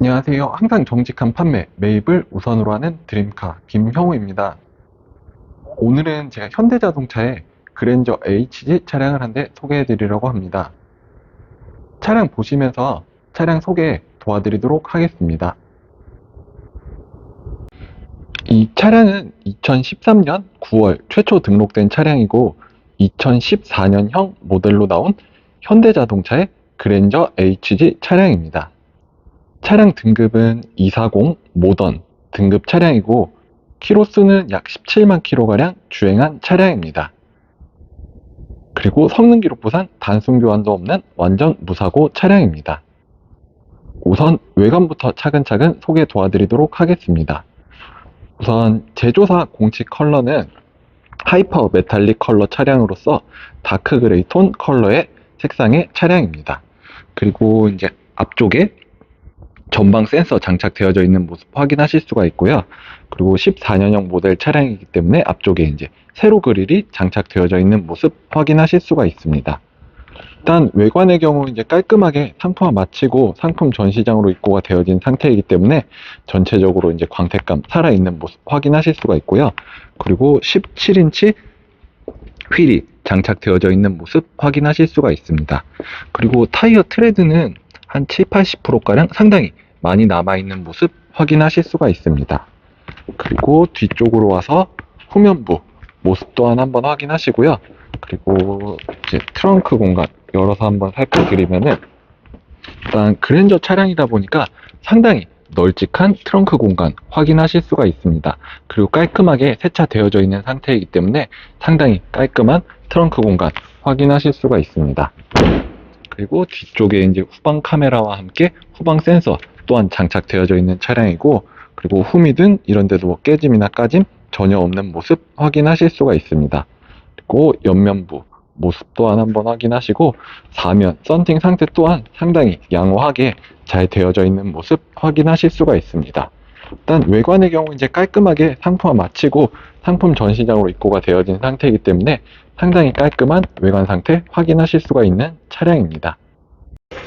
안녕하세요. 항상 정직한 판매, 매입을 우선으로 하는 드림카 김형우입니다. 오늘은 제가 현대자동차의 그랜저 HG 차량을 한 대 소개해 드리려고 합니다. 차량 보시면서 차량 소개 도와드리도록 하겠습니다. 이 차량은 2013년 9월 최초 등록된 차량이고 2014년형 모델로 나온 현대자동차의 그랜저 HG 차량입니다. 차량 등급은 240 모던 등급 차량이고 키로수는 약 17만 킬로가량 주행한 차량입니다. 그리고 성능 기록부상 단순 교환도 없는 완전 무사고 차량입니다. 우선 외관부터 차근차근 소개 도와드리도록 하겠습니다. 우선 제조사 공식 컬러는 하이퍼 메탈릭 컬러 차량으로서 다크 그레이 톤 컬러의 색상의 차량입니다. 그리고 이제 앞쪽에 전방 센서 장착되어져 있는 모습 확인하실 수가 있고요. 그리고 14년형 모델 차량이기 때문에 앞쪽에 이제 세로 그릴이 장착되어져 있는 모습 확인하실 수가 있습니다. 일단 외관의 경우 이제 깔끔하게 상품화 마치고 상품 전시장으로 입고가 되어진 상태이기 때문에 전체적으로 이제 광택감 살아있는 모습 확인하실 수가 있고요. 그리고 17인치 휠이 장착되어져 있는 모습 확인하실 수가 있습니다. 그리고 타이어 트레드는 한 7, 80%가량 상당히 많이 남아있는 모습 확인하실 수가 있습니다. 그리고 뒤쪽으로 와서 후면부 모습 또한 한번 확인하시고요. 그리고 이제 트렁크 공간 열어서 한번 살펴드리면은 일단 그랜저 차량이다 보니까 상당히 널찍한 트렁크 공간 확인하실 수가 있습니다. 그리고 깔끔하게 세차되어져 있는 상태이기 때문에 상당히 깔끔한 트렁크 공간 확인하실 수가 있습니다. 그리고 뒤쪽에 이제 후방 카메라와 함께 후방 센서 또한 장착되어져 있는 차량이고 그리고 후미 등 이런 데도 뭐 깨짐이나 까짐 전혀 없는 모습 확인하실 수가 있습니다. 그리고 옆면부 모습 또한 한번 확인하시고 사면 썬팅 상태 또한 상당히 양호하게 잘 되어져 있는 모습 확인하실 수가 있습니다. 일단 외관의 경우 이제 깔끔하게 상품화 마치고 상품 전시장으로 입고가 되어진 상태이기 때문에 상당히 깔끔한 외관 상태 확인하실 수가 있는 차량입니다.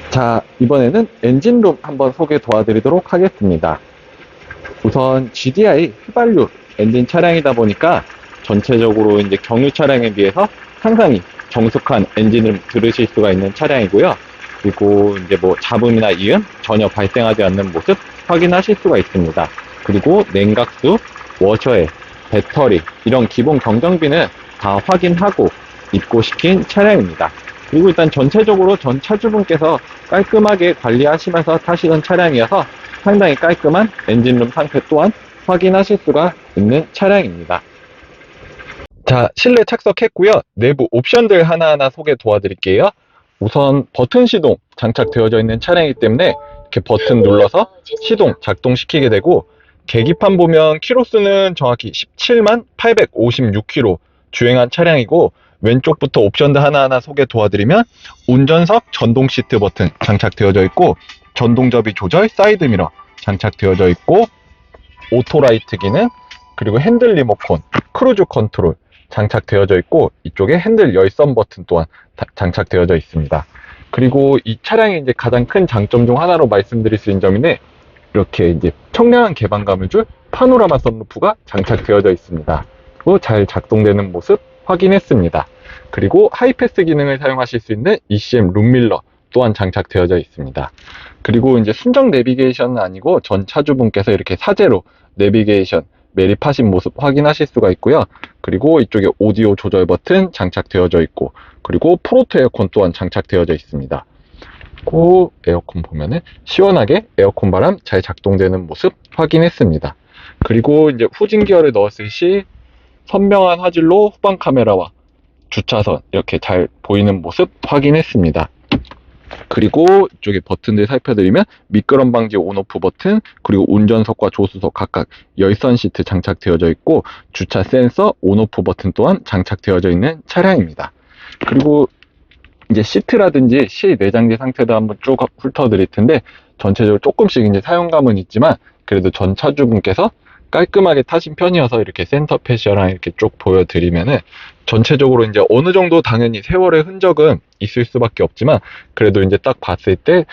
자, 이번에는 엔진룸 한번 소개 도와드리도록 하겠습니다. 우선 GDI 휘발유 엔진 차량이다 보니까 전체적으로 이제 경유 차량에 비해서 상당히 정숙한 엔진을 들으실 수가 있는 차량이고요. 그리고 이제 뭐 잡음이나 이음 전혀 발생하지 않는 모습 확인하실 수가 있습니다. 그리고 냉각수, 워셔에 배터리 이런 기본 경정비는 다 확인하고 입고시킨 차량입니다. 그리고 일단 전체적으로 전 차주분께서 깔끔하게 관리하시면서 타시던 차량이어서 상당히 깔끔한 엔진룸 상태 또한 확인하실 수가 있는 차량입니다. 자, 실내 착석했고요. 내부 옵션들 하나하나 소개 도와드릴게요. 우선 버튼 시동 장착되어져 있는 차량이기 때문에 이렇게 버튼 눌러서 시동 작동시키게 되고 계기판 보면 키로수는 정확히 17만 856km 주행한 차량이고 왼쪽부터 옵션들 하나하나 소개 도와드리면 운전석 전동 시트 버튼 장착되어져 있고 전동 접이 조절 사이드 미러 장착되어져 있고 오토라이트 기능 그리고 핸들 리모컨 크루즈 컨트롤 장착되어져 있고 이쪽에 핸들 열선 버튼 또한 다- 장착되어져 있습니다. 그리고 이 차량의 이제 가장 큰 장점 중 하나로 말씀드릴 수 있는 점인데 이렇게 이제 청량한 개방감을 줄 파노라마 선루프가 장착되어져 있습니다. 잘 작동되는 모습 확인했습니다. 그리고 하이패스 기능을 사용하실 수 있는 ECM 룸밀러 또한 장착되어져 있습니다. 그리고 이제 순정 내비게이션은 아니고 전 차주분께서 이렇게 사제로 내비게이션 매립하신 모습 확인하실 수가 있고요. 그리고 이쪽에 오디오 조절 버튼 장착되어져 있고 그리고 프로토 에어컨 또한 장착되어져 있습니다. 고 에어컨 보면은 시원하게 에어컨 바람 잘 작동되는 모습 확인했습니다. 그리고 이제 후진 기어를 넣었을 시 선명한 화질로 후방 카메라와 주차선 이렇게 잘 보이는 모습 확인했습니다. 그리고 이쪽에 버튼들 살펴드리면 미끄럼 방지 온오프 버튼 그리고 운전석과 조수석 각각 열선 시트 장착되어져 있고 주차 센서 온오프 버튼 또한 장착되어져 있는 차량입니다. 그리고 이제 시트라든지 실 내장재 상태도 한번 쭉 훑어드릴 텐데 전체적으로 조금씩 이제 사용감은 있지만 그래도 전 차주분께서 깔끔하게 타신 편이어서 이렇게 센터 패시어랑 이렇게 쭉 보여드리면은 전체적으로 이제 어느 정도 당연히 세월의 흔적은 있을 수밖에 없지만 그래도 이제 딱 봤을 때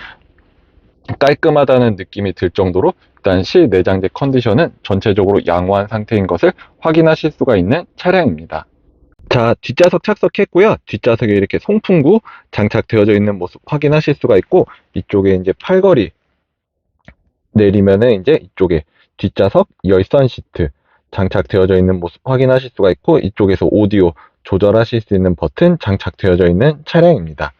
깔끔하다는 느낌이 들 정도로 일단 실내장재 컨디션은 전체적으로 양호한 상태인 것을 확인하실 수가 있는 차량입니다. 자, 뒷좌석 착석했고요. 뒷좌석에 이렇게 송풍구 장착되어져 있는 모습 확인하실 수가 있고 이쪽에 이제 팔걸이 내리면은 이제 이쪽에 뒷좌석 열선 시트 장착되어져 있는 모습 확인하실 수가 있고 이쪽에서 오디오 조절하실 수 있는 버튼 장착되어져 있는 차량입니다.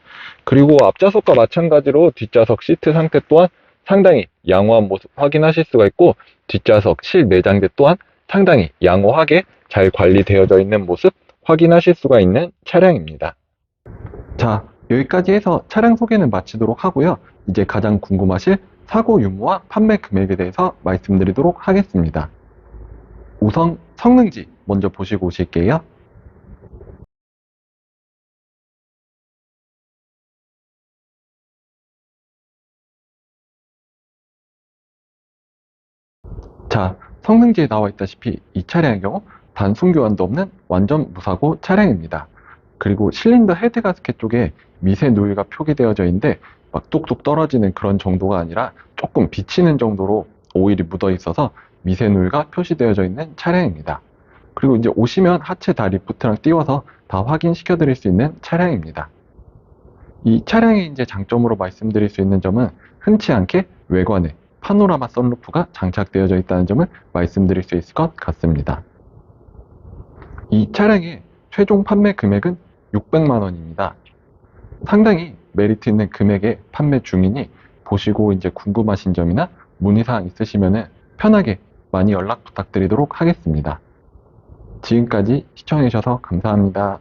그리고 앞좌석과 마찬가지로 뒷좌석 시트 상태 또한 상당히 양호한 모습 확인하실 수가 있고 뒷좌석 실 내장재 또한 상당히 양호하게 잘 관리되어져 있는 모습 확인하실 수가 있는 차량입니다. 자, 여기까지 해서 차량 소개는 마치도록 하고요. 이제 가장 궁금하실 사고 유무와 판매 금액에 대해서 말씀드리도록 하겠습니다. 우선 성능지 먼저 보시고 오실게요. 자, 성능지에 나와 있다시피 이 차량의 경우 단순 교환도 없는 완전 무사고 차량입니다. 그리고 실린더 헤드 가스켓 쪽에 미세 노이가 표기되어져 있는데 막 뚝뚝 떨어지는 그런 정도가 아니라 조금 비치는 정도로 오일이 묻어 있어서 미세 노이가 표시되어져 있는 차량입니다. 그리고 이제 오시면 하체 다 리프트랑 띄워서 다 확인시켜 드릴 수 있는 차량입니다. 이 차량의 이제 장점으로 말씀드릴 수 있는 점은 흔치 않게 외관에 파노라마 선루프가 장착되어져 있다는 점을 말씀드릴 수 있을 것 같습니다. 이 차량의 최종 판매 금액은 600만 원입니다. 상당히 메리트 있는 금액에 판매 중이니 보시고 이제 궁금하신 점이나 문의사항 있으시면 편하게 많이 연락 부탁드리도록 하겠습니다. 지금까지 시청해주셔서 감사합니다.